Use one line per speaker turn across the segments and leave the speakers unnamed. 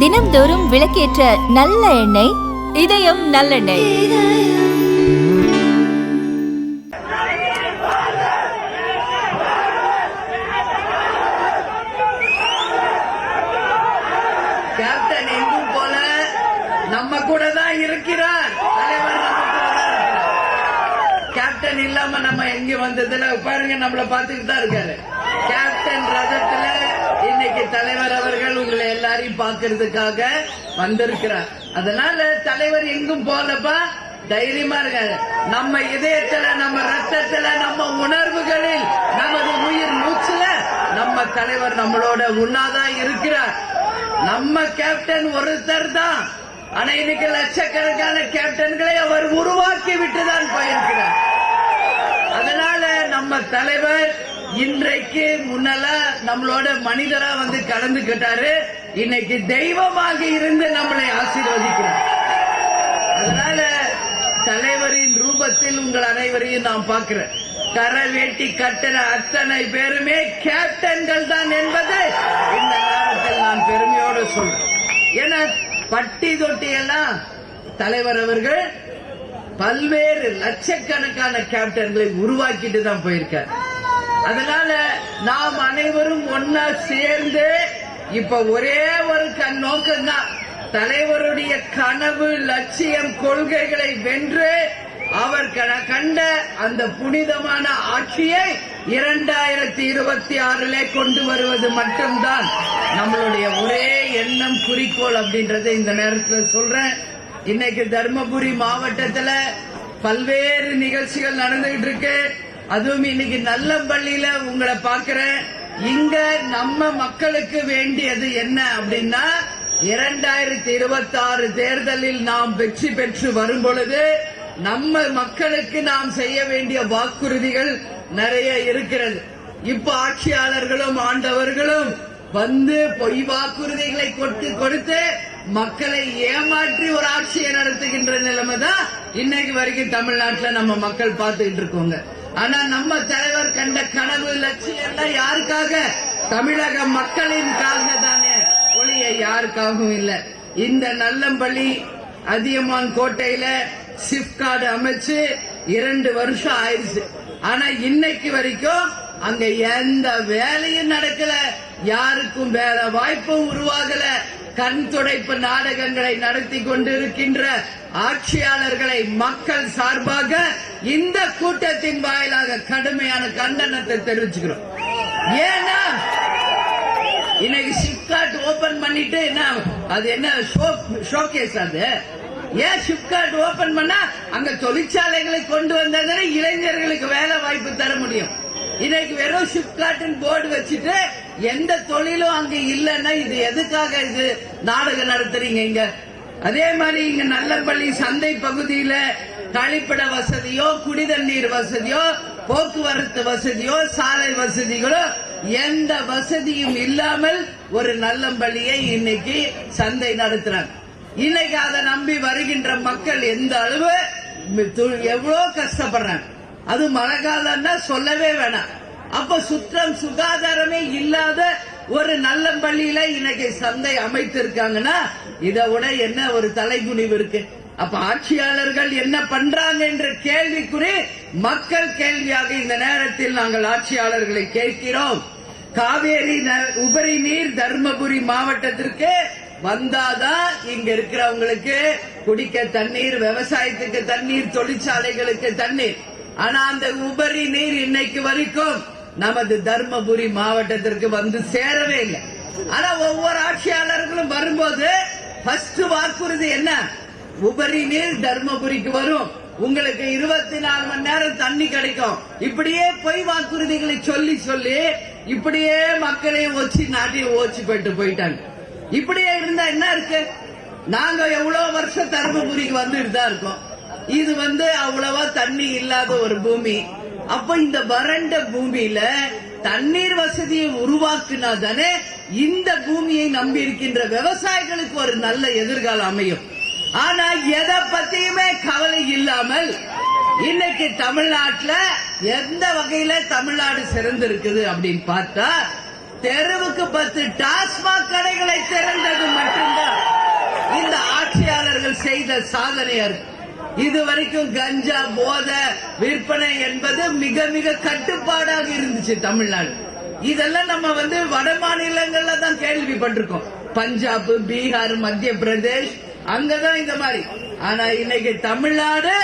தினம்தோறும் விளக்கேற்ற நல்ல எண்ணெய் இதயம் நல்லெண்ணெய்.
கேப்டன் எங்கும் போல நம்ம கூட தான் இருக்கிறார் கேப்டன் இல்லாம நம்ம எங்க வந்ததுல பாருங்க நம்மள பாத்துக்கிட்டு தான் இருக்காரு. கேப்டன் ரஜத்துல தலைவர் அவர்கள் உங்களை எல்லாரையும் பாக்குறதுக்காக வந்திருக்கிறார். அதனால தலைவர் எங்கும் போலப்பா தைரியமா இருக்காரு. நம்ம இதயத்துல நம்ம ரத்தத்துல நம்ம உணர்வுகளில் நமது உயிர் மூச்சுல நம்ம தலைவர் நம்மளோட உண்ணாதான் இருக்கிறார். நம்ம கேப்டன் ஒருத்தர் தான். ஆனா இன்னைக்கு லட்சக்கணக்கான கேப்டன்களை அவர் உருவாக்கி விட்டுதான் போயிருக்கிறார். அதனால நம்ம தலைவர் இன்றைக்கு முன்னெல்லாம் நம்மளோட மனிதரா வந்து கலந்துக்கிட்டாரு. இன்னைக்கு தெய்வமாக இருந்து நம்மளை ஆசீர்வதிக்கிறார். அதனால தலைவரின் ரூபத்தில் உங்கள் அனைவரையும் நான் பார்க்கிறேன். கர வேட்டி கட்டுற அத்தனை பேருமே கேப்டன்கள் தான் என்பது இந்த நேரத்தில் நான் பெருமையோடு சொல்றேன். ஏன்னா பட்டி தொட்டி எல்லாம் தலைவர் அவர்கள் பல்வேறு லட்சக்கணக்கான கேப்டன்களை உருவாக்கிட்டு தான் போயிருக்கார். அதனால நாம் அனைவரும் ஒன்னா சேர்ந்து இப்ப ஒரே ஒரு கண் நோக்கம் தான் தலைவருடைய கனவு லட்சியம் கொள்கைகளை வென்று அவர் கண்ட அந்த புனிதமான ஆட்சியை இரண்டாயிரத்தி இருபத்தி ஆறிலே கொண்டு வருவது மட்டும்தான். நம்மளுடைய ஒரே எண்ணம் குறிக்கோள் அப்படின்றத இந்த நேரத்தில் சொல்றேன். இன்னைக்கு தருமபுரி மாவட்டத்தில் பல்வேறு நிகழ்ச்சிகள் நடந்துகிட்டு இருக்கு. அதுவும் இன்னைக்கு நல்ல பள்ளியில உங்களை பார்க்கிறேன். இங்க நம்ம மக்களுக்கு வேண்டியது என்ன அப்படின்னா இரண்டாயிரத்தி இருபத்தி ஆறு தேர்தலில் நாம் வெற்றி பெற்று வரும் பொழுது நம்ம மக்களுக்கு நாம் செய்ய வேண்டிய வாக்குறுதிகள் நிறைய இருக்கிறது. இப்ப ஆட்சியாளர்களும் ஆண்டவர்களும் வந்து பொய் வாக்குறுதிகளை கொடுத்து கொடுத்து மக்களை ஏமாற்றி ஒரு ஆட்சியை நடத்துகின்ற நிலைமை தான் இன்னைக்கு வரைக்கும் தமிழ்நாட்டில் நம்ம மக்கள் பார்த்துக்கிட்டு இருக்கோங்க. ஆனா நம்ம தலைவர் கண்ட கனவு லட்சியம் யாருக்காக? தமிழக மக்களின் தானே ஒளிய யாருக்காகவும் இல்ல. இந்த நல்லம்பள்ளி அதியமான் கோட்டையில சிப்கார்டு அமைச்சு இரண்டு வருஷம் ஆயிடுச்சு. ஆனா இன்னைக்கு வரைக்கும் அங்க எந்த வேலையும் நடக்கல. யாருக்கும் வேலை வாய்ப்பும் உருவாகல. கண் துடைப்பு நாடகங்களை நடத்தி கொண்டிருக்கின்ற ஆட்சியாளர்களை மக்கள் சார்பாக இந்த கூட்டத்தின் வாயிலாக கடுமையான கண்டனத்தை தெரிவிச்சுக்கிறோம். ஏன்னா இன்னைக்கு ஷிப்கார்ட் ஓபன் பண்ணிட்டு என்ன அது என்ன ஷோகேஸ் அது? ஏன் ஷிப்கார்ட் ஓபன் பண்ணா அங்க தொழிற்சாலைகளை கொண்டு வந்ததுன்னா இளைஞர்களுக்கு வேலை வாய்ப்பு தர முடியும். இன்னைக்கு வெறும் ஷிப்கார்ட்னு போர்டு வச்சுட்டு எந்த தொழிலும் அங்க இல்லைன்னா இது எதுக்காக இது நாடகம் நடத்துறீங்க இங்க? அதே மாதிரி இங்க நல்லபள்ளி சந்தை பகுதியில கழிப்பிட வசதியோ குடிதண்ணீர் வசதியோ போக்குவரத்து வசதியோ சாலை வசதிகளோ எந்த வசதியும் இல்லாமல் ஒரு நல்லம்பள்ளியை இன்னைக்கு சந்தை நடத்துறாங்க. இன்னைக்கு அதை நம்பி வருகின்ற மக்கள் எந்த அளவு து- எவ்வளவு கஷ்டப்படுறாங்க? அது மழை காலம்னா சொல்லவே வேணாம். அப்ப சுத்தம் சுகாதாரமே இல்லாத ஒரு நல்ல பள்ளியில இன்னைக்கு சந்தை அமைத்திருக்காங்கன்னா இதை விட என்ன ஒரு தலைகுனிவு இருக்கு? அப்ப ஆட்சியாளர்கள் என்ன பண்றாங்க என்ற கேள்விக்குறி மக்கள் கேள்வியாக இந்த நேரத்தில் நாங்கள் ஆட்சியாளர்களை கேட்கிறோம். காவேரி ந- உபரி நீர் தர்மபுரி மாவட்டத்திற்கு வந்தாதான் இங்க இருக்கிறவங்களுக்கு குடிக்க தண்ணீர் விவசாயத்துக்கு தண்ணீர் தொழிற்சாலைகளுக்கு தண்ணீர். ஆனா அந்த உபரி நீர் இன்னைக்கு வரைக்கும் நமது தர்மபுரி மாவட்டத்திற்கு வந்து சேரவே இல்லை. ஆனா ஒவ்வொரு ஆட்சியாளர்களும் வரும்போது ஃபர்ஸ்ட் வாக்குறுதி என்ன? உபரி நீர் தர்மபுரிக்கு வரும். உங்களுக்கு இருபத்தி நாலு மணி நேரம் தண்ணி கிடைக்கும். இப்படியே பொய் வாக்குறுதிகளை சொல்லி சொல்லி இப்படியே மக்களையும் வச்சு நாட்டையும் ஓச்சி போயிட்டு போயிட்டாங்க. இப்படியே இருந்தா என்ன இருக்கு? நாங்க எவ்வளவு வருஷம் தர்மபுரிக்கு வந்துட்டு தான் இருக்கோம். இது வந்து அவ்வளவா தண்ணி இல்லாத ஒரு பூமி. அப்ப இந்த வறண்ட பூமியில தண்ணீர் வசதியை உருவாக்குனா தானே இந்த பூமியை நம்பி இருக்கின்ற விவசாயிகளுக்கு ஒரு நல்ல எதிர்காலம் அமையும். ஆனா எதை பத்தியுமே கவலை இல்லாமல் இன்னைக்கு தமிழ்நாட்டுல எந்த வகையில தமிழ்நாடு சிறந்திருக்குது அப்படின்னு பார்த்தா தெருவுக்கு பத்து டாஸ்மாக் கடைகளை திறந்தது மட்டும்தான். இந்த ஆட்சியாளர்கள் செய்த சாதனையா இருக்கு இது வரைக்கும் கஞ்சா போத விற்பனை என்பது மிக மிக கட்டுப்பாடாக இருந்துச்சு தமிழ்நாடு. இதெல்லாம் நம்ம வந்து வட மாநிலங்கள்ல தான் கேள்விப்பட்டிருக்கோம். பஞ்சாப் பீகார் மத்திய பிரதேஷ் அங்கதான் இந்த மாதிரி. ஆனா இன்னைக்கு தமிழ்நாடு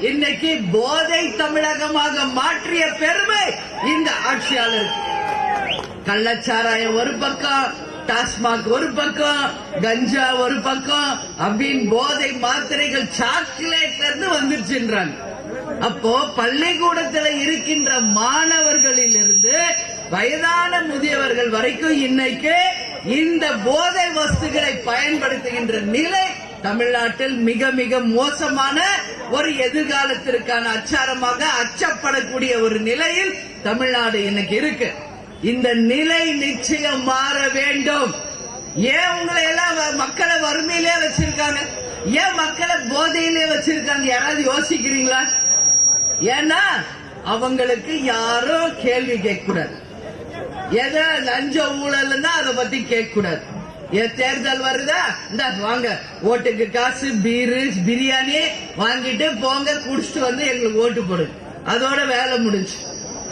இன்னைக்கு போதை தமிழகமாக மாற்றிய பெருமை இந்த ஆட்சியாளர் கள்ளச்சாராயம் ஒரு பக்கம் டாஸ்மாக் ஒரு பக்கம் கஞ்சா ஒரு பக்கம் அப்படின்னு போதை மாத்திரைகள் சாக்லேட்ல இருந்து வந்துருச்சுன்றாங்க. அப்போ பள்ளிக்கூடத்துல இருக்கின்ற மாணவர்களில் இருந்து வயதான முதியவர்கள் வரைக்கும் இன்னைக்கு இந்த போதை வஸ்துகளை பயன்படுத்துகின்ற நிலை தமிழ்நாட்டில் மிக மிக மோசமான ஒரு எதிர்காலத்திற்கான அச்சாரமாக அச்சப்படக்கூடிய ஒரு நிலையில் தமிழ்நாடு இன்னைக்கு இருக்கு. இந்த நிலை நிச்சயம் மாற வேண்டும். ஏன் உங்களை எல்லாம் வ- மக்களை வறுமையிலே வச்சிருக்காங்க? ஏன் மக்களை போதையிலே வச்சிருக்காங்க? யாராவது யோசிக்கிறீங்களா? ஏன்னா அவங்களுக்கு யாரும் கேள்வி கேட்கக்கூடாது. எதோ எதை லஞ்ச ஊழல்னா அதை பத்தி கேட்கக்கூடாது. ஏன் தேர்தல் வருதா? இந்த வாங்க. ஓட்டுக்கு காசு பீரு பிரியாணி வாங்கிட்டு போங்க குடிச்சிட்டு வந்து எங்களுக்கு ஓட்டு போடுங்க. அதோட வேலை முடிஞ்சு.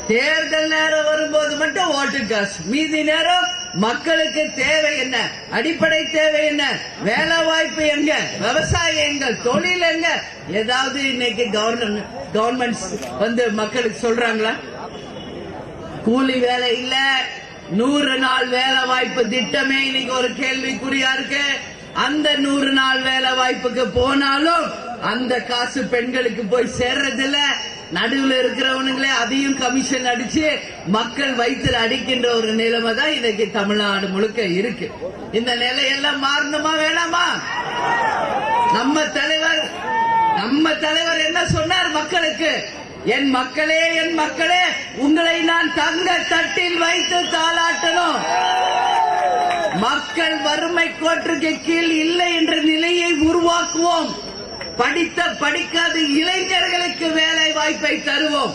தேர்தல் நேரம் வரும்போது மட்டும் ஓட்டு காசு. மீதி நேரம் மக்களுக்கு தேவை என்ன? அடிப்படை தேவை என்ன? வேலை வாய்ப்பு எங்க? விவசாயம் எங்க? தொழில் எங்க? ஏதாவது இன்னைக்கு கவர்மெண்ட் கவர்மெண்ட் வந்து மக்களுக்கு சொல்றாங்களா? கூலி வேலை இல்ல. நூறு நாள் வேலை வாய்ப்பு திட்டமே இன்னைக்கு ஒரு கேள்விக்குறியா இருக்கு. அந்த நூறு நாள் வேலை வாய்ப்புக்கு போனாலும் அந்த காசு பெண்களுக்கு போய் சேர்றதில்ல. நடுவுல இருக்கிறவனுங்களே அதையும் கமிஷன் அடிச்சு மக்கள் வயிற்றில் அடிக்கின்ற ஒரு நிலைமை தான் இன்னைக்கு தமிழ்நாடு முழுக்க இருக்கு. இந்த நிலையெல்லாம் மாறணுமா வேணாமா? நம்ம தலைவர் நம்ம தலைவர் என்ன சொன்னார் மக்களுக்கு? என் மக்களே என் மக்களே உங்களை நான் தங்க தட்டில் வைத்து தாளாட்டணும். மக்கள் வறுமை கோற்றுக்கு கீழ் இல்லை என்ற நிலையை உருவாக்குவோம். படித்த படிக்காத இளைஞர்களுக்கு வே வாய்ப்பை தருவோம்.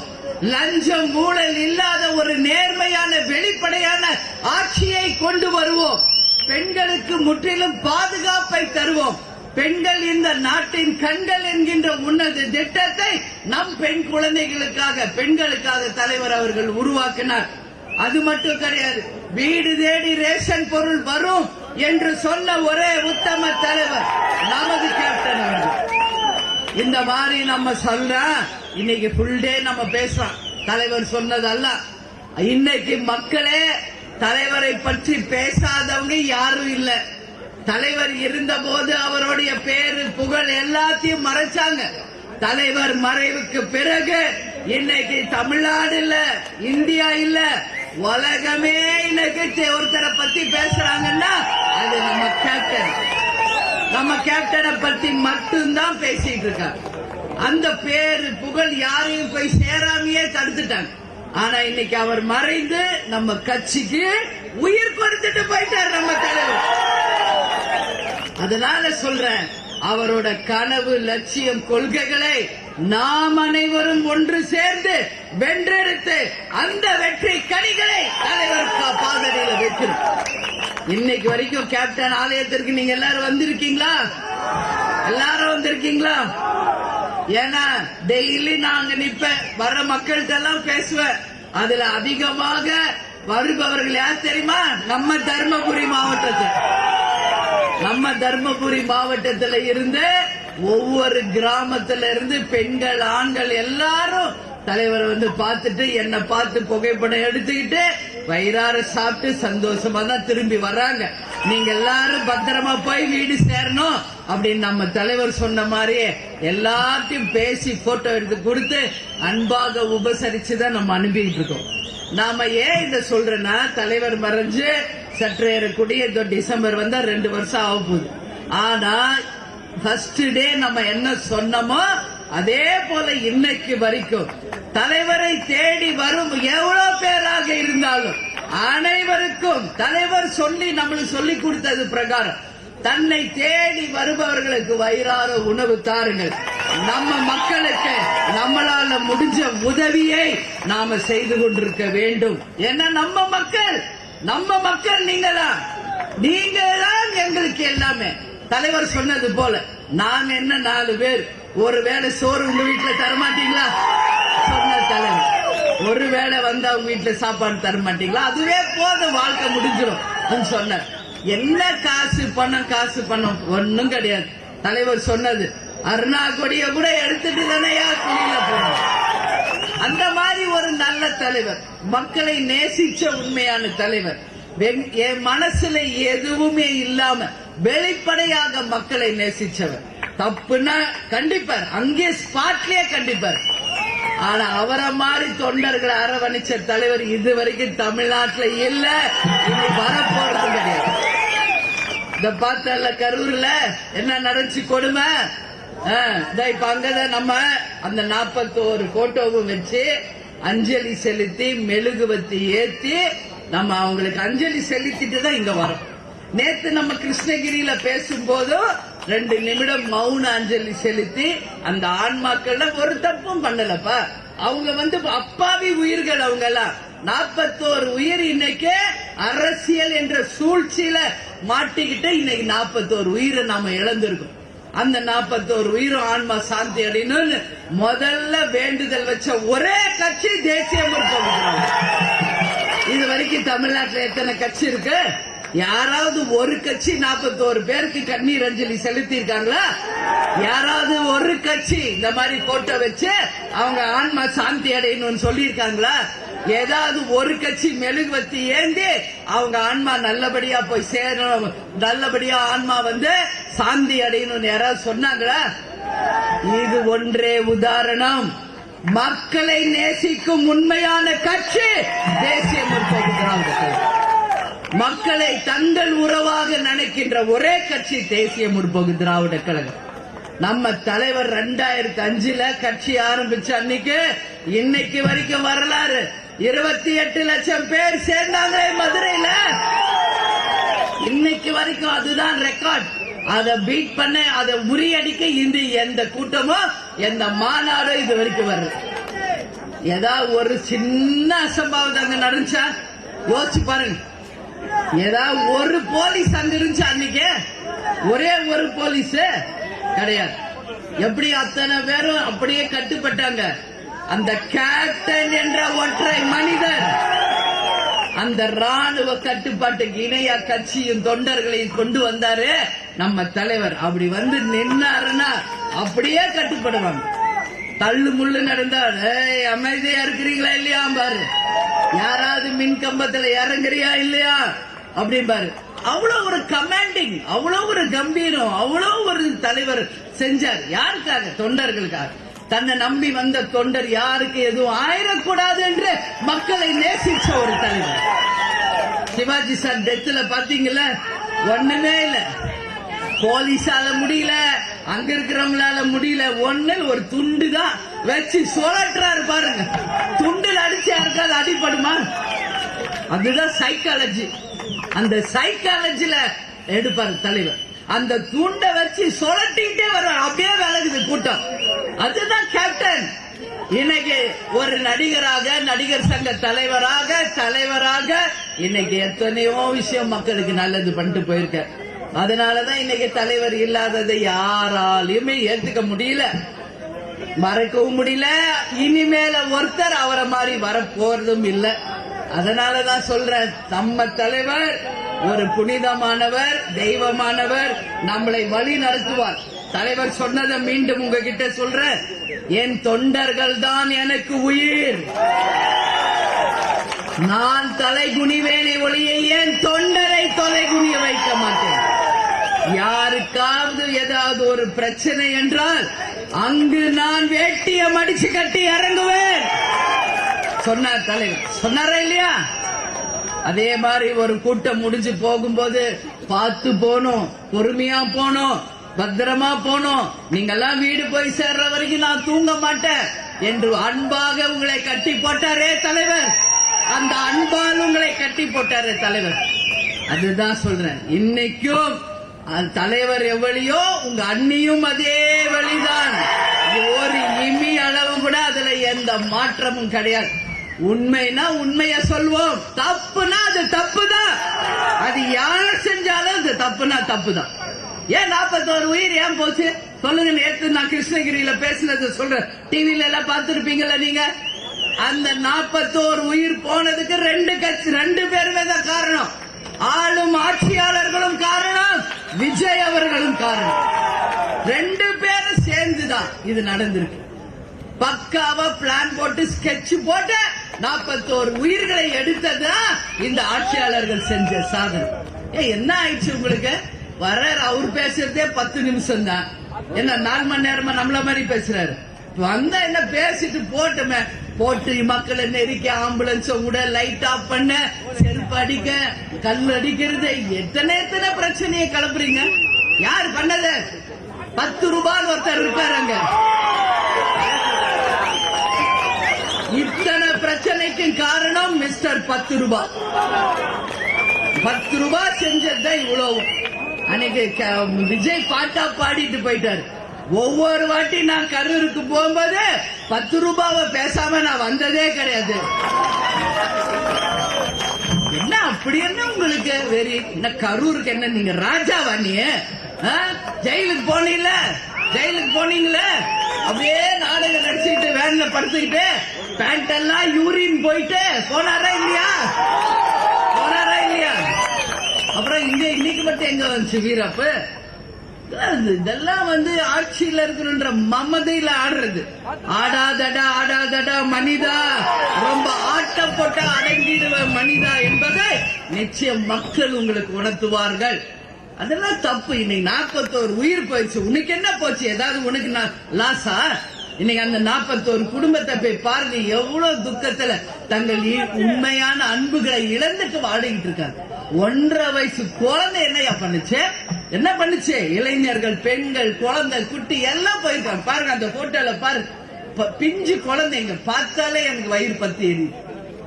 லஞ்சம் ஊழல் இல்லாத ஒரு நேர்மையான வெளிப்படையான ஆட்சியை கொண்டு வருவோம். பெண்களுக்கு முற்றிலும் பாதுகாப்பை தருவோம். பெண்கள் இந்த நாட்டின் கண்கள் என்கின்ற உன்னது திட்டத்தை நம் பெண் குழந்தைகளுக்காக பெண்களுக்காக தலைவர் அவர்கள் உருவாக்கினார். அது மட்டும் கிடையாது வீடு தேடி ரேஷன் பொருள் வரும் என்று சொன்ன ஒரே உத்தம தலைவர் நமது கேப்டன் அவர்கள். இந்த மாதிரி நம்ம சொல்ற இன்னைக்கு ஃபுல் டே நம்ம பேசுறோம் தலைவர் சொன்னதல்ல. இன்னைக்கு மக்களே தலைவரை பற்றி பேசாதவங்க யாரும் இல்ல. தலைவர் இருந்தபோது அவருடைய பேரு புகழ் எல்லாத்தையும் மறைச்சாங்க. தலைவர் மறைவுக்கு பிறகு இன்னைக்கு தமிழ்நாடு இல்ல இந்தியா இல்ல உலகமே இன்னைக்கு ஒருத்தரை பத்தி பேசுறாங்கன்னா அது நம்ம கேப்டன் நம்ம கேப்டனை பத்தி மட்டும்தான் பேசிட்டு இருக்காங்க அந்த பேரு புகழ் யாரையும் போய் சேராமையே தடுத்துட்டாங்க. ஆனா இன்னைக்கு அவர் மறைந்து நம்ம கட்சிக்கு உயிர் கொடுத்துட்டு போயிட்டார் நம்ம தலைவர். அதனால சொல்றேன் அவரோட கனவு லட்சியம் கொள்கைகளை நாம் அனைவரும் ஒன்று சேர்ந்து வென்றெடுத்து அந்த வெற்றி கனிகளை தலைவர் பா- வைக்கிறோம் இன்னைக்கு வரைக்கும் கேப்டன் ஆலயத்திற்கு நீங்க எல்லாரும் வந்திருக்கீங்களா? எல்லாரும் வந்திருக்கீங்களா? ஏன்னா டெய்லி நாங்க நிப்பேன் வர மக்கள்கிட்ட எல்லாம் பேசுவேன் அதுல அதிகமாக வருபவர்கள் யார் தெரியுமா? நம்ம தர்மபுரி மாவட்டத்தில். நம்ம தர்மபுரி மாவட்டத்துல இருந்து ஒவ்வொரு கிராமத்துல இருந்து பெண்கள் ஆண்கள் எல்லாரும் தலைவரை வந்து பார்த்துட்டு என்ன பார்த்து புகைப்படம் எடுத்துக்கிட்டு வயிறார சாப்பிட்டு சந்தோஷமா தான் திரும்பி வர்றாங்க. நீங்க எல்லாரும் பத்திரமா போய் வீடு சேரணும் அப்படின்னு நம்ம தலைவர் சொன்ன மாதிரியே எல்லாத்தையும் பேசி போட்டோ எடுத்து கொடுத்து அன்பாக உபசரிச்சு தான் நம்ம அனுப்பிட்டு இருக்கோம். நாம ஏன் இதை சொல்றேன்னா தலைவர் மறைஞ்சு சற்றேறக்கூடிய இந்த டிசம்பர் வந்தா ரெண்டு வருஷம் ஆக போகுது. ஆனா ஃபர்ஸ்ட் டே நம்ம என்ன சொன்னோமோ அதே போல இன்னைக்கு வரைக்கும் தலைவரை தேடி வரும் எவ்வளவு பேராக இருந்தாலும் அனைவருக்கும் தலைவர் சொல்லி நம்மளுக்கு சொல்லி கொடுத்தது பிரகாரம். தன்னை தேடி வருபவர்களுக்கு வயிறார உணவு தாருங்கள். நம்ம மக்களுக்கு நம்மளால முடிஞ்ச உதவியை நாம செய்து கொண்டிருக்க வேண்டும். ஏன்னா நம்ம மக்கள்? நம்ம மக்கள் நீங்களா தான் நீங்க தான் எங்களுக்கு எல்லாமே. தலைவர் சொன்னது போல நாங்க என்ன நாலு பேர் ஒரு வேளை சோறு உங்க வீட்டுல தரமாட்டீங்களா? சொன்ன தலைவர் ஒரு வேளை வந்து அவங்க வீட்டுல சாப்பாடு தர மாட்டீங்களா அதுவே போதும் வாழ்க்கை முடிஞ்சிடும் சொன்னார். என்ன காசு பணம் காசு பணம் ஒன்னும் கிடையாது. தலைவர் சொன்னது அருணா கொடிய கூட எடுத்துட்டு தானேயா குழியில போனோம். அந்த மாதிரி ஒரு நல்ல தலைவர் மக்களை நேசிச்ச உண்மையான தலைவர். என் மனசுல எதுவுமே இல்லாம வெளிப்படையாக மக்களை நேசிச்சவர். தப்புன்னா கண்டிப்பார். அங்கே ஸ்பாட்லயே கண்டிப்பார். ஆனா அவரை மாதிரி தொண்டர்களை அரவணைச்ச தலைவர் இதுவரைக்கும் தமிழ்நாட்டுல இல்ல. இனி வரப்போறது கிடையாது. இந்த பார்த்தல கரூர்ல என்ன நடந்துச்சு கொடுமை? ஆ, இப்ப அங்கதான் நம்ம அந்த நாற்பத்தோரு போட்டோவும் வச்சு அஞ்சலி செலுத்தி மெழுகுவத்தி ஏத்தி நம்ம அவங்களுக்கு அஞ்சலி செலுத்திட்டு தான் இங்க வரோம். நேத்து நம்ம கிருஷ்ணகிரியில பேசும்போதும் ரெண்டு நிமிடம் மௌன அஞ்சலி செலுத்தி அந்த ஆன்மாக்கள் ஒரு தப்பும் பண்ணலப்பா. அவங்க வந்து அப்பாவி உயிர்கள் அவங்க எல்லாம் நாற்பத்தோரு உயிர் இன்னைக்கு அரசியல் என்ற சூழ்ச்சியில மாட்டிக்கிட்டு இன்னைக்கு நாற்பத்தோரு உயிரை நாம இழந்திருக்கோம். அந்த நாற்பத்தோரு உயிரும் ஆன்மா சாந்தி அடையணும்னு முதல்ல வேண்டுதல் வச்ச ஒரே கட்சி தேசிய முற்போக்கு இது வரைக்கும் தமிழ்நாட்டுல எத்தனை கட்சி இருக்கு? யாராவது ஒரு கட்சி நாற்பத்தோரு பேருக்கு கண்ணீர் அஞ்சலி செலுத்தி இருக்காங்களா யாராவது ஒரு கட்சி இந்த மாதிரி போட்டோ வச்சு அவங்க ஆன்மா சாந்தி அடையணும்னு சொல்லி இருக்காங்களா ஏதாவது ஒரு கட்சி மெழுகுவத்தி ஏந்தி அவங்க ஆன்மா நல்லபடியா போய் சேரணும் நல்லபடியா ஆன்மா வந்து சாந்தி அடையணும்னு யாராவது சொன்னாங்களா? இது ஒன்றே உதாரணம். மக்களை நேசிக்கும் உண்மையான கட்சி தேசிய முற்போக்கு திராவிட மக்களை தங்கள் உறவாக நினைக்கின்ற ஒரே கட்சி தேசிய முற்போக்கு திராவிட கழகம். நம்ம தலைவர் ரெண்டாயிரத்தி அஞ்சுல கட்சி ஆரம்பிச்ச அன்னைக்கு இன்னைக்கு வரைக்கும் வரலாறு. இருபத்தி எட்டு லட்சம் பேர் சேர்ந்தாங்களே மதுரையில. இன்னைக்கு வரைக்கும் அதுதான் ரெக்கார்ட் அதை பீட் பண்ண அதை முறியடிக்க இந்த எந்த கூட்டமோ எந்த மாநாடோ இது வரைக்கும் வருது ஏதாவது ஒரு சின்ன அசம்பாவிதம் அங்க நடந்துச்சா? யோசிச்சு பாருங்க. ஏதாவது ஒரு போலீஸ் அங்க இருந்துச்சு அன்னைக்கு? ஒரே ஒரு போலீஸ் கிடையாது. எப்படி அத்தனை பேரும் அப்படியே கட்டுப்பட்டாங்க? அந்த கேப்டன் என்ற ஒற்றை மனிதர். அந்த ராணுவ கட்டுப்பாட்டுக்கு இணையா கட்சியும் தொண்டர்களையும் கொண்டு வந்தாரு. நம்ம தலைவர் அப்படி வந்து நின்னாருன்னா அப்படியே கட்டுப்படுவாங்க. தள்ளு முள்ளு நடந்தா "ஏய், அமைதியா இருக்கிறீங்களா இல்லையா? பாரு. யாராவது மின் கம்பத்துல இறங்குறியா இல்லையா? அப்படிம்பாரு. அவ்வளவு ஒரு கமாண்டிங் அவ்வளவு ஒரு கம்பீரம் அவ்வளவு ஒரு தலைவர் செஞ்சார். யாருக்காக? தொண்டர்களுக்காக. தன்னை நம்பி வந்த தொண்டர் யாருக்கு எதுவும் ஆயிடக்கூடாது என்று மக்களை நேசிச்ச ஒரு தலைவர். சிவாஜி சார் டெத்துல பாத்தீங்கல்ல? ஒண்ணுமே இல்லை. போலீஸால முடியல. அங்க இருக்கிறவங்களால முடியல. ஒன்னு ஒரு துண்டு தான் வச்சு சுழற்றாரு பாருங்க. துண்டுல அடிச்சு யாருக்காவது அடிப்படுமா அதுதான் சைக்காலஜி அந்த சைக்காலஜில எடுப்பாரு தலைவர். அந்த துண்டை வச்சு சுழட்டிக்கிட்டே வரும் அப்படியே விலகுது கூட்டம். அதுதான் கேப்டன் இன்னைக்கு ஒரு நடிகராக நடிகர் சங்க தலைவராக தலைவராக இன்னைக்கு எத்தனையோ விஷயம் மக்களுக்கு நல்லது பண்ணிட்டு போயிருக்க அதனாலதான் இன்னைக்கு தலைவர் இல்லாததை யாராலையுமே ஏத்துக்க முடியல. மறக்கவும் முடியல. இனிமேல ஒருத்தர் அவரை மாதிரி வரப்போறதும் இல்ல. அதனாலதான் சொல்றேன் நம்ம தலைவர் ஒரு புனிதமானவர் தெய்வமானவர் நம்மளை வழி நடத்துவார். தலைவர் சொன்னதை மீண்டும் உங்ககிட்ட சொல்ற என் தொண்டர்கள் தான் எனக்கு உயிர். நான் தலை குனிவேனை ஒளியை என் தொண்டரை தொலை குனிய வைக்க மாட்டேன். யாருக்காவது ஏதாவது ஒரு பிரச்சனை என்றால் அங்கு நான் வேட்டிய மடிச்சு கட்டி இறங்குவேன். சொன்னார் தலைவர். சொன்னாரா இல்லையா? அதே மாதிரி ஒரு கூட்டம் முடிஞ்சு போகும்போது பார்த்து போகணும் பொறுமையா போகணும் பத்திரமா போகணும் நீங்கெல்லாம் வீடு போய் சேர்ற வரைக்கும் நான் தூங்க மாட்டேன் என்று அன்பாக உங்களை கட்டி போட்டாரே தலைவர். அந்த அன்பால் உங்களை கட்டி போட்டாரே தலைவர். அதுதான் சொல்றேன். இன்னைக்கும் தலைவர் எவ்வளியோ உங்க அண்ணியும் அதே வழிதான். ஒரு இமி அளவு கூட அதுல எந்த மாற்றமும் கிடையாது. உண்மைனா உண்மைய சொல்வோம். தப்புனா அது தப்புதான். அது யார் செஞ்சாலும் அது தப்புனா தப்புதான். ஏன் நாற்பத்தோரு உயிர் ஏன் போச்சு? சொல்லுங்க நேற்று நான் கிருஷ்ணகிரியில பேசினது சொல்றேன். டிவில எல்லாம் பார்த்திருப்பீங்கல்ல நீங்க? அந்த நாற்பத்தோரு உயிர் போனதுக்கு ரெண்டு கட்சி ரெண்டு பேருமே தான் காரணம். ஆளும் ஆட்சியாளர்களும் காரணம் விஜய் அவர்களும் காரணம். ரெண்டு பேரும் சேர்ந்துதான் இது நடந்திருக்கு. பக்காவா பிளான் போட்டு ஸ்கெட்ச் போட்டு நாற்பத்தோரு உயிர்களை எடுத்ததா இந்த ஆட்சியாளர்கள் செஞ்ச சாதனை. ஏ என்ன ஆயிடுச்சு உங்களுக்கு? வர அவர் பேசுறதே பத்து நிமிஷம் தான் என்ன நாலு மணி நேரமா நம்மள மாதிரி பேசுறாரு? வந்தா என்ன பேசிட்டு போட்டுமே. போட்டு மக்களை நெருக்கி ஆம்புலன்ஸ் விட லைட் ஆஃப் பண்ண செருப்பு அடிக்க. கல் அடிக்கிறது எத்தனை எத்தனை பிரச்சனையை கிளப்புறீங்க? யார் பண்ணது? பத்து ரூபாய் ஒருத்தர் இருக்காரு அங்க. இத்தனை பிரச்சனைக்கும் காரணம் மிஸ்டர் பத்து ரூபாய் பத்து ரூபாய் செஞ்சதுதான் இவ்வளவு அன்னைக்கு க- விஜய் பாட்டா பாடிட்டு போயிட்டாரு. ஒவ்வொரு வாட்டி நான் கரூருக்கு போகும்போது பத்து ரூபாவை பேசாம நான் வந்ததே கிடையாது. என்ன அப்படி என்ன உங்களுக்கு? வெறி என்ன கரூருக்கு என்ன நீங்க ராஜாவா நீ? ஆ? ஜெயிலுக்கு போனீங்கல்ல? ஜெயிலுக்கு போனீங்களே அப்படியே நாடகம் நடிச்சுக்கிட்டு வேன்ல படுத்துக்கிட்டு பேண்ட் எல்லாம் யூரின் போயிட்டு போனாரா இல்லையா? போனாரா இல்லையா? அப்புறம் இங்க இன்னைக்கு மட்டும் எங்க வந்துச்சு வீரப்பு? இதெல்லாம் வந்து ஆட்சியில் இருக்கணுன்ற மமதையில ஆடுறது. ஆடாதடா ஆடாதடா மனிதா. ரொம்ப ஆட்டம் போட்டா அடங்கிடுவ மனிதா என்பதை நிச்சயம் மக்கள் உங்களுக்கு உணர்த்துவார்கள். அதெல்லாம் தப்பு. இன்னைக்கு நாற்பத்தோரு உயிர் போயிடுச்சு. உனக்கு என்ன போச்சு? ஏதாவது உனக்கு நான் லாஸா இன்னைக்கு அந்த நாற்பத்தோரு குடும்பத்தை போய் பாருங்க எவ்வளவு துக்கத்துல தங்கள் உண்மையான அன்புகளை இழந்துட்டு வாடிக்கிட்டு இருக்காங்க. ஒன்றரை வயசு குழந்தை என்னையா பண்ணுச்சு? என்ன பண்ணுச்சு? இளைஞர்கள் பெண்கள் குழந்தை குட்டி எல்லாம் போயிருக்காங்க. பாருங்க அந்த போட்டோல பாரு. பிஞ்சு குழந்தைங்க பார்த்தாலே எனக்கு வயிறு பத்தி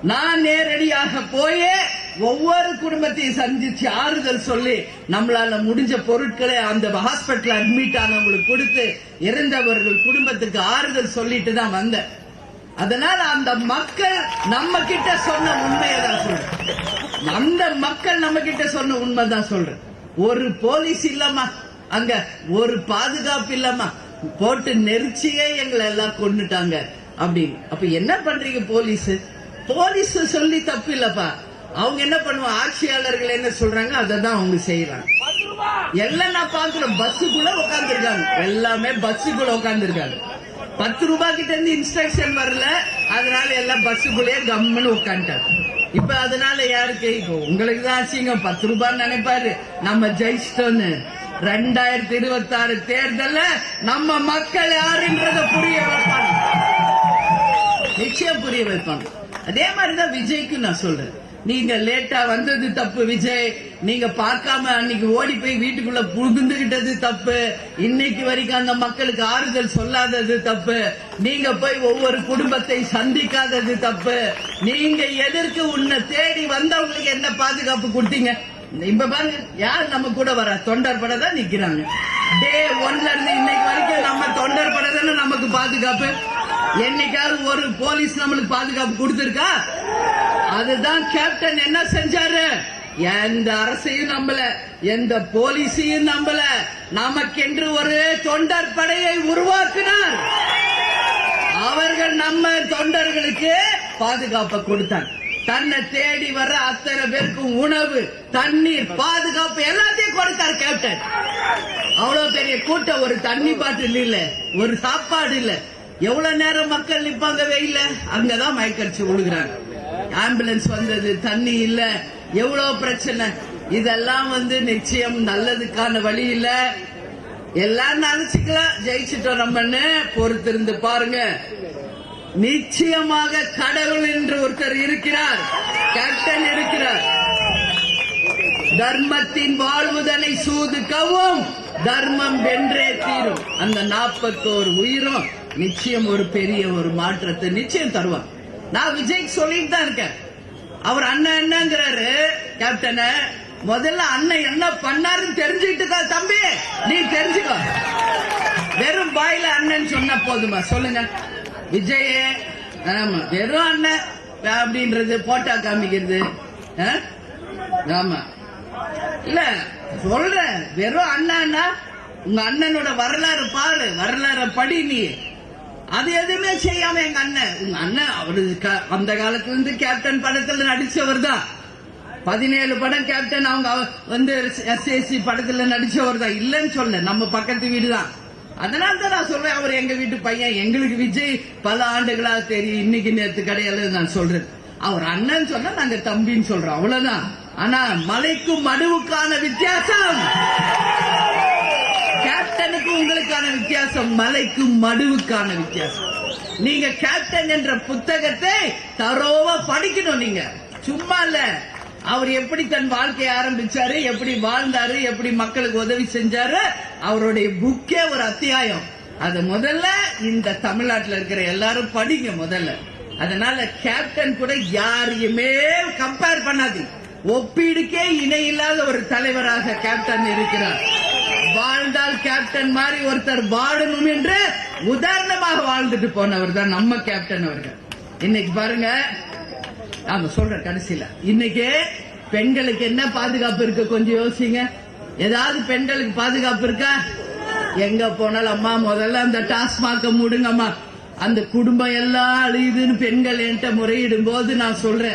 நான் நேரடியாக போயே ஒவ்வொரு குடும்பத்தையும் சந்திச்சு ஆறுதல் சொல்லி நம்மளால முடிஞ்ச பொருட்களை அந்த ஹாஸ்பிட்டல் அட்மிட் ஆனவங்களுக்கு கொடுத்து இறந்தவர்கள் குடும்பத்துக்கு ஆறுதல் சொல்லிட்டு தான் வந்தேன். அதனால அந்த மக்கள் நம்ம கிட்ட சொன்ன உண்மையை தான் சொல்றேன். அந்த மக்கள் நம்ம கிட்ட சொன்ன உண்மை தான் சொல்றேன். ஒரு போலீஸ் இல்லம்மா. அங்க ஒரு பாதுகாப்பு இல்லம்மா. போட்டு நெரிச்சியே எங்களை எல்லாம் கொன்னுட்டாங்க அப்படின்னு. அப்ப என்ன பண்றீங்க போலீஸ்? போலீஸ் சொல்லி தப்பு இல்லப்பா. அவங்க என்ன பண்ணுவாங்க? ஆட்சியாளர்கள் என்ன சொல்றாங்க? அதை தான் அவங்க செய்யறாங்க எல்லாம் நான் பாக்குறேன் பஸ்ஸுக்குள்ள உட்காந்துருக்காங்க எல்லாமே பஸ்ஸுக்குள்ள உட்காந்துருக்காங்க பத்து ரூபாய் கிட்ட இருந்து இன்ஸ்ட்ரக்ஷன் வரல. அதனால எல்லாம் பஸ்ஸுக்குள்ளேயே கம்முன்னு உட்காந்துட்டாங்க இப்ப அதனால யாருக்கு? இப்போ உங்களுக்கு தான் அசிங்கம். பத்து ரூபான்னு நினைப்பாரு. நம்ம ஜெயிச்சிட்டோன்னு. ரெண்டாயிரத்தி இருபத்தி ஆறு தேர்தல்ல நம்ம மக்கள் யாருன்றத புரிய வைப்பாங்க. நிச்சயம் புரிய வைப்பாங்க. அதே மாதிரிதான் விஜய்க்கு நான் சொல்றேன். நீங்க லேட்டா வந்தது தப்பு விஜய். நீங்க பார்க்காம அன்னைக்கு ஓடி போய் வீட்டுக்குள்ள புகுந்துகிட்டது தப்பு. இன்னைக்கு வரைக்கும் அந்த மக்களுக்கு ஆறுதல் சொல்லாதது தப்பு. நீங்க போய் ஒவ்வொரு குடும்பத்தை சந்திக்காதது தப்பு. நீங்க எதற்கு உன்னை தேடி வந்தவங்களுக்கு என்ன பாதுகாப்பு கொடுத்தீங்க? இப்ப பாருங்க யார் நம்ம கூட வர? தொண்டர் பட தான் நிக்கிறாங்க. டே ஒன்ல இருந்து இன்னைக்கு வரைக்கும் நம்ம தொண்டர் பட தானே நமக்கு பாதுகாப்பு? என்னைக்காவது ஒரு போலீஸ் நம்மளுக்கு பாதுகாப்பு கொடுத்திருக்கா? அதுதான் கேப்டன் என்ன செஞ்சாரு? எந்த அரசையும் நம்பல எந்த போலீஸையும் நம்பல. நமக்கென்று ஒரு தொண்டர் படையை உருவாக்கினார். அவர்கள் நம்ம தொண்டர்களுக்கு பாதுகாப்பை கொடுத்தாங்க தன்னை தேடி வர அத்தனை பேருக்கும் உணவு தண்ணீர் பாதுகாப்பு எல்லாத்தையும் கொடுத்தார் கேப்டன். அவ்வளவு பெரிய கூட்டம் ஒரு தண்ணி பாட்டில் இல்ல ஒரு சாப்பாடு இல்லை. எவ்வளவு நேரம் மக்கள் நிப்பாங்க வெயில அங்கதான் மயக்கடிச்சு விழுகிறாங்க ஆம்புலன்ஸ் வந்தது தண்ணி இல்ல. எவ்வளவு பிரச்சனை? இதெல்லாம் வந்து நிச்சயம் நல்லதுக்கான வழி இல்ல. எல்லாம் நினைச்சுக்கலாம். ஜெயிச்சிட்டோம் நம்மன்னு. பொறுத்திருந்து பாருங்க. நிச்சயமாக கடவுள் என்று ஒருத்தர் இருக்கிறார். கேப்டன் இருக்கிறார். தர்மத்தின் வாழ்வுதனை சூது கவும் தர்மம் வென்றே தீரும். அந்த நாற்பத்தோரு உயிரும் நிச்சயம் ஒரு பெரிய ஒரு மாற்றத்தை நிச்சயம் தருவார். நான் விஜய்க்கு சொல்லிட்டு தான் இருக்கேன். அவர் அண்ணன் என்னங்கிறாரு கேப்டன முதல்ல அண்ணன் என்ன பண்ணாருன்னு தெரிஞ்சுக்கிட்டு தான் தம்பி? நீ தெரிஞ்சுக்கோ. வெறும் பாயில அண்ணன் சொன்ன போதுமா? சொல்லுங்க. விஜய் ஆமா வெறும் அண்ணன் அப்படின்றது போட்டா காமிக்கிறது ஆ? ஆமா. இல்ல சொல்ற வெறும் அண்ணா உங்க அண்ணனோட வரலாறு பாரு வரலாறு படி நீ. அது எதுவுமே செய்யாம எங்க அண்ணன் உங்க அண்ணன் அவரு க- அந்த காலத்துல இருந்து கேப்டன் படத்துல நடிச்சவர் தான். பதினேழு படம் கேப்டன் அவங்க அவ- வந்து எஸ்எஸ்சி படத்துல நடிச்சவர் தான். இல்லைன்னு சொல்ல நம்ம பக்கத்து வீடு தான். அதனால தான் நான் சொல்றேன் அவர் எங்க வீட்டு பையன். எங்களுக்கு விஜய் பல ஆண்டுகளாக தெரியும். இன்னைக்கு நேற்று கிடையாது நான் சொல்றேன். அவர் அண்ணன் சொன்னா நாங்க தம்பின்னு சொல்றோம். அவ்வளவுதான். ஆனா மலைக்கும் மடுவுக்கான வித்தியாசம்! கேப்டனுக்கும் உங்களுக்கான வித்தியாசம் மலைக்கும் மடுவுக்கான வித்தியாசம். நீங்க கேப்டன் என்ற புத்தகத்தை தரோவா படிக்கணும் நீங்க. சும்மா இல்ல. அவர் எப்படி தன் வாழ்க்கையை ஆரம்பிச்சாரு எப்படி வாழ்ந்தாரு எப்படி மக்களுக்கு உதவி செஞ்சாரு அவருடைய புக்கே ஒரு அத்தியாயம். அது முதல்ல இந்த தமிழ்நாட்டுல இருக்கிற எல்லாரும் படிங்க முதல்ல. அதனால கேப்டன் கூட யாரையுமே கம்பேர் பண்ணாது ஒப்பீடுக்கே இணையில்லாத ஒரு தலைவராக கேப்டன் இருக்கிறார். வாழ்ந்தால் கேப்டன் மாதிரி ஒருத்தர் வாழணும் என்று உதாரணமாக வாழ்ந்துட்டு போனவர் தான் நம்ம கேப்டன் அவர்கள். இன்னைக்கு பாருங்க ஆமா சொல்ற கடைசியில. இன்னைக்கு பெண்களுக்கு என்ன பாதுகாப்பு இருக்கு கொஞ்சம் யோசிங்க. ஏதாவது பெண்களுக்கு பாதுகாப்பு இருக்கா? எங்க போனாலும் அம்மா முதல்ல அந்த டாஸ்மாக மூடுங்கம்மா. அந்த குடும்பம் எல்லாம் அழியுதுன்னு பெண்கள் என்கிட்ட முறையிடும் போது நான் சொல்றேன்.